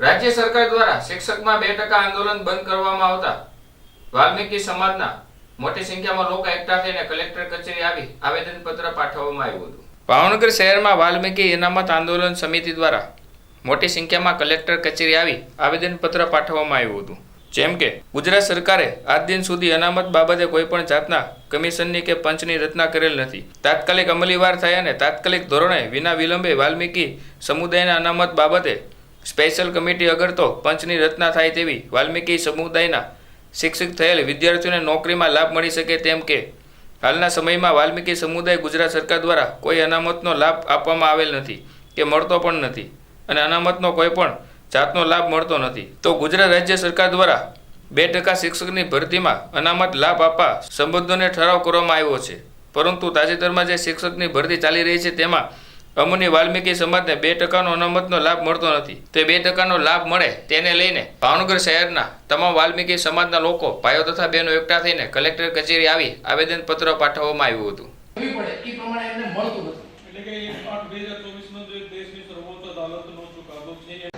રાજ્ય સરકાર દ્વારા શિક્ષકમાં બે ટકા આંદોલન બંધ કરવામાં આવતા વાલ્મીકી સમાજના મોટી સંખ્યામાં લોકો એકઠા થઈને કલેક્ટર કચેરી આવી આવેદનપત્ર પાઠવવામાં આવ્યું હતું. ભાવનગર શહેરમાં વાલ્મીકી ઇનામત આંદોલન સમિતિ દ્વારા મોટી સંખ્યામાં કલેક્ટર કચેરી આવી આવેદનપત્ર પાઠવવામાં આવ્યું હતું. જેમ કે, ગુજરાત સરકારે આજ દિન સુધી અનામત બાબતે કોઈપણ જાતના કમિશનની કે પંચની રચના કરેલ નથી. તાત્કાલિક અમલીવાર થાય અને તાત્કાલિક ધોરણે વિના વિલંબે વાલ્મીકી સમુદાયના અનામત બાબતે સ્પેશિયલ કમિટી અગર તો પંચની રચના થાય તેવી વાલ્મીકી સમુદાયના શિક્ષિત થયેલ વિદ્યાર્થીઓને નોકરીમાં લાભ મળી શકે તેમ કે હાલના સમયમાં વાલ્મીકી સમુદાય ગુજરાત સરકાર દ્વારા કોઈ અનામતનો લાભ આપવામાં આવેલ નથી કે મળતો પણ નથી અને અનામતનો કોઈ પણ જાતનો લાભ મળતો નથી. તો ગુજરાત રાજ્ય સરકાર દ્વારા બે ટકા શિક્ષકની ભરતીમાં અનામત લાભ આપવા સંબંધોને ઠરાવ કરવામાં આવ્યો છે. પરંતુ તાજેતરમાં જે શિક્ષકની ભરતી ચાલી રહી છે તેમાં અમુની વાલ્મીકી સમાજને બે ટકાનો અનામતનો લાભ મળતો નથી. તે બે ટકાનો લાભ મળે તેને લઈને ભાવનગર શહેરના તમામ વાલ્મીકી સમાજના લોકો ભાઈઓ તથા બહેનો એકઠા થઈને કલેક્ટર કચેરી આવી આવેદનપત્ર પાઠવવામાં આવ્યું હતું.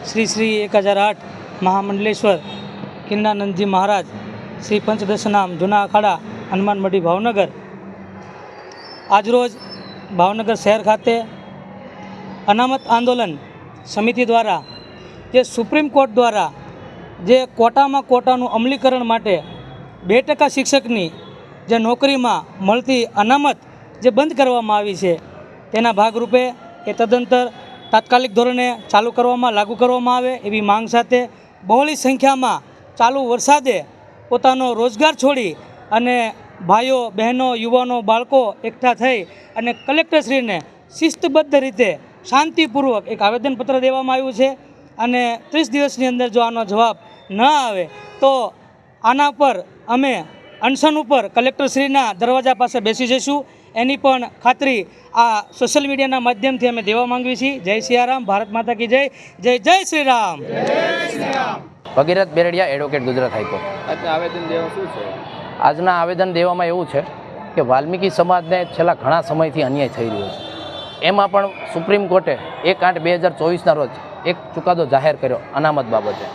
શ્રી શ્રી એક હજાર આઠ મહામંડલેશ્વર કિન્નાનંદજી મહારાજ શ્રી પંચદશનામ જૂના અખાડા હનુમાન મઢી ભાવનગર. આજરોજ ભાવનગર શહેર ખાતે અનામત આંદોલન સમિતિ દ્વારા, જે સુપ્રીમ કોર્ટ દ્વારા, જે કોટામાં કોટાનું અમલીકરણ માટે બે ટકા શિક્ષકની જે નોકરીમાં મળતી અનામત જે બંધ કરવામાં આવી છે, તેના ભાગરૂપે એ તદંતર તાત્કાલિક ધોરણે ચાલુ કરવામાં, લાગુ કરવામાં આવે એવી માંગ સાથે બહોળી સંખ્યામાં ચાલુ વરસાદે પોતાનો રોજગાર છોડી અને ભાઈઓ, બહેનો, યુવાનો, બાળકો એકઠા થઈ અને કલેક્ટરશ્રીને શિસ્તબદ્ધ રીતે શાંતિપૂર્વક એક આવેદનપત્ર દેવામાં આવ્યું છે અને ત્રીસ દિવસની અંદર જો આનો જવાબ ન આવે તો આના પર અમે અનશન ઉપર કલેક્ટરશ્રીના દરવાજા પાસે બેસી જઈશું. એની પણ ખાતરી આ સોશિયલ મીડિયાના માધ્યમથી અમે દેવા માંગીએ છીએ. જય સિયારામ ભારત માતા કી જય. જય જય Shri Ram Bhagirath Berdiya advocate Gujarat high court. આવેદન દેવા શું છે? આજના આવેદન દેવામાં એવું છે કે વાલ્મીકી સમાજને છેલ્લા ઘણા સમયથી અન્યાય થઈ રહ્યો છે. એમાં પણ સુપ્રીમ કોર્ટે એક આઠ બે હજાર ચોવીસના રોજ એક ચુકાદો જાહેર કર્યો અનામત બાબતે.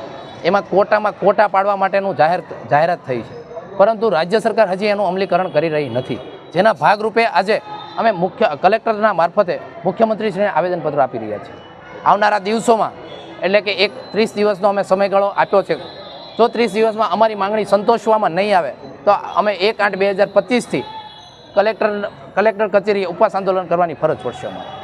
એમાં કોટામાં કોટા પાડવા માટેનું જાહેર જાહેરાત થઈ છે. પરંતુ રાજ્ય સરકાર હજી એનું અમલીકરણ કરી રહી નથી. જેના ભાગરૂપે આજે અમે મુખ્ય કલેક્ટરના મારફતે મુખ્યમંત્રીશ્રીને આવેદનપત્ર આપી રહ્યા છીએ. આવનારા દિવસોમાં, એટલે કે એક ત્રીસ દિવસનો અમે સમયગાળો આપ્યો છે, જો ત્રીસ દિવસમાં અમારી માંગણી સંતોષવામાં નહીં આવે, તો અમે એક આઠ બે હજાર પચીસથી કલેક્ટર કલેક્ટર કચેરીએ ઉપવાસ આંદોલન કરવાની ફરજ પડશે અમારે.